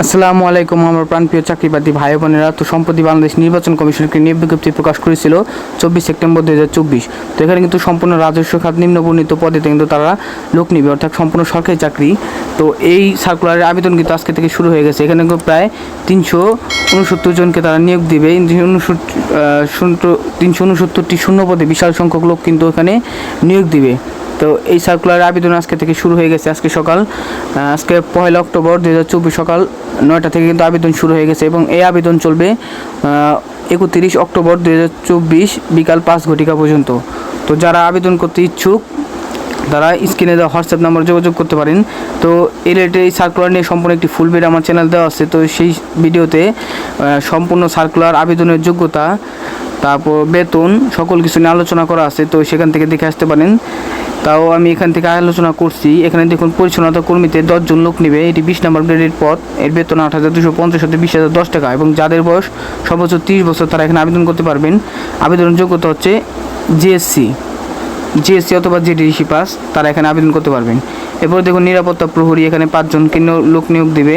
আসসালামু আলাইকুম, আমার প্রাণপ্রিয় চাকরিবাদী ভাই বোনেরা। তো সম্প্রতি বাংলাদেশ নির্বাচন কমিশনকে নিয়োগ বিজ্ঞপ্তি প্রকাশ করেছিল চব্বিশ সেপ্টেম্বর দু হাজার চব্বিশ। তো এখানে কিন্তু সম্পূর্ণ রাজস্ব খাত নিম্নবর্ণিত পদে কিন্তু তারা লোক নিবে, অর্থাৎ সম্পূর্ণ সরকারি চাকরি। তো এই সার্কুলারের আবেদন কিন্তু আজকে থেকে শুরু হয়ে গেছে। এখানে প্রায় তিনশো উনসত্তর জনকে তারা নিয়োগ দিবে। তিনশো উনসত্তরটি শূন্য পদে বিশাল সংখ্যক লোক কিন্তু এখানে নিয়োগ দিবে। তো এই সার্কুলার আবেদন আজকে থেকে শুরু হয়ে গেছে আজকে সকাল আজকে পয়লা অক্টোবর দু হাজার চব্বিশ সকাল। নয়টা থেকে কিন্তু আবেদন শুরু হয়ে গেছে এবং এই আবেদন চলবে একত্রিশ অক্টোবর দু হাজার চব্বিশ বিকাল পাঁচ ঘটিকা পর্যন্ত। তো যারা আবেদন করতে ইচ্ছুক তারা স্ক্রিনে দেওয়া হোয়াটসঅ্যাপ নাম্বার যোগাযোগ করতে পারেন। তো রিলেটেড এই সার্কুলার নিয়ে সম্পূর্ণ একটি ফুল ভিডিও আমার চ্যানেল দেওয়া আছে। তো সেই ভিডিওতে সম্পূর্ণ সার্কুলার আবেদনের যোগ্যতা, তারপর বেতন, সকল কিছু নিয়ে আলোচনা করা আছে। তো সেখান থেকে দেখে আসতে পারেন। তাও আমি এখান থেকে আলোচনা করছি। এখানে দেখুন পরিচ্ছন্নতা কর্মীতে দশজন লোক নেবে। এটি বিশ নম্বর গ্রেডের পদ এর বেতন আট হাজার দুশো পঞ্চাশ হতে বিশ হাজার দশ টাকা এবং যাদের বয়স সর্বোচ্চ তিরিশ বছর তারা এখানে আবেদন করতে পারবেন। আবেদনের যোগ্যতা হচ্ছে জিএসসি জিএসসি অথবা জিডিসি পাস তারা এখানে আবেদন করতে পারবেন। এরপর দেখুন, নিরাপত্তা প্রহরী, এখানে পাঁচজনকে লোক নিয়োগ দেবে।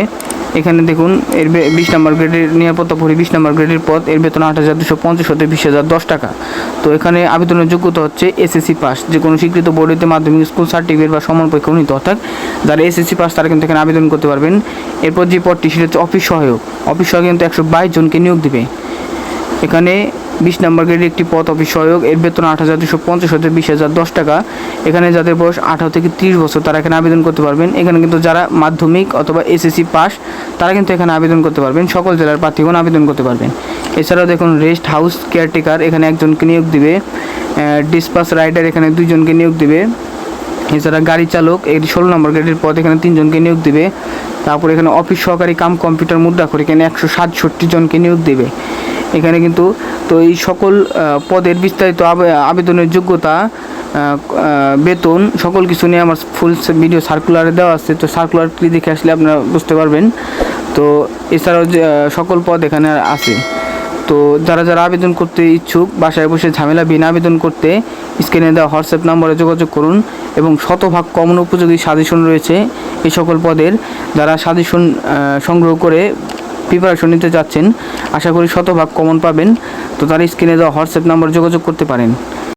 এখানে দেখুন, এর বিশ নম্বর গ্রেডের নিরাপত্তা প্রহরী, বিশ নম্বর গ্রেডের পদ, এর বেতন আট হাজার দুশো পঞ্চাশ হতে বিশ হাজার দশ টাকা। তো এখানে আবেদনের যোগ্যতা হচ্ছে এসএসসি পাস যে কোনো স্বীকৃত বোর্ডেতে মাধ্যমিক স্কুল সার্টিফিকেট বা সমান পরীক্ষা উন্নীত, অর্থাৎ যারা এসএসসি পাস তারা কিন্তু এখানে আবেদন করতে পারবেন। এরপর যে পদটি, সেটা হচ্ছে অফিস সহায়ক। অফিস সহায়ক কিন্তু একশো বাইশ জনকে নিয়োগ দিবে। এখানে বিশ নম্বর গ্রেডের একটি পদ অফিস সহায়ক। এর বেতন আট হাজার দুশো পঞ্চাশ হতে বিশ হাজার দশ টাকা। এখানে যাদের বয়স আঠারো থেকে তিরিশ বছর, তারা এখানে আবেদন করতে পারবেন। এখানে কিন্তু যারা মাধ্যমিক অথবা এসএসসি পাস, তারা কিন্তু এখানে আবেদন করতে পারবেন। সকল জেলার প্রার্থীগণ আবেদন করতে পারবেন। এছাড়াও দেখুন, রেস্ট হাউস কেয়ারটেকার এখানে একজনকে নিয়োগ দিবে। ডিসপাস রাইডার এখানে দুইজনকে নিয়োগ দিবে। এছাড়া গাড়ি চালক এই ষোলো নম্বর গ্রেডের পদ এখানে তিনজনকে নিয়োগ দিবে। তারপর এখানে অফিস সহকারী কাম কম্পিউটার মুদ্রা করে এখানে একশো সাতষট্টি জনকে নিয়োগ দেবে। এখানে কিন্তু তো এই সকল পদের বিস্তারিত আবে- আবেদনের যোগ্যতা বেতন সকল কিছু নিয়ে আমার ফুল ভিডিও সার্কুলারে দেওয়া আছে। তো সার্কুলারটি দেখে আসলে আপনারা বুঝতে পারবেন। তো এছাড়াও সকল পদ এখানে আছে। তো যারা যারা আবেদন করতে ইচ্ছুক, বাসায় বসে ঝামেলা বিনা আবেদন করতে, স্ক্রিনে দেওয়া হোয়াটসঅ্যাপ নম্বরে যোগাযোগ করুন এবং শতভাগ কমন উপযোগী সাজেশন রয়েছে। এই সকল পদের যারা সাজেশন সংগ্রহ করে প্রিপারেশন নিতে যাচ্ছেন, আশা করি শতভাগ কমন পাবেন। তো তার স্ক্রিনে দেওয়া হোয়াটসঅ্যাপ নম্বরে যোগাযোগ করতে পারেন।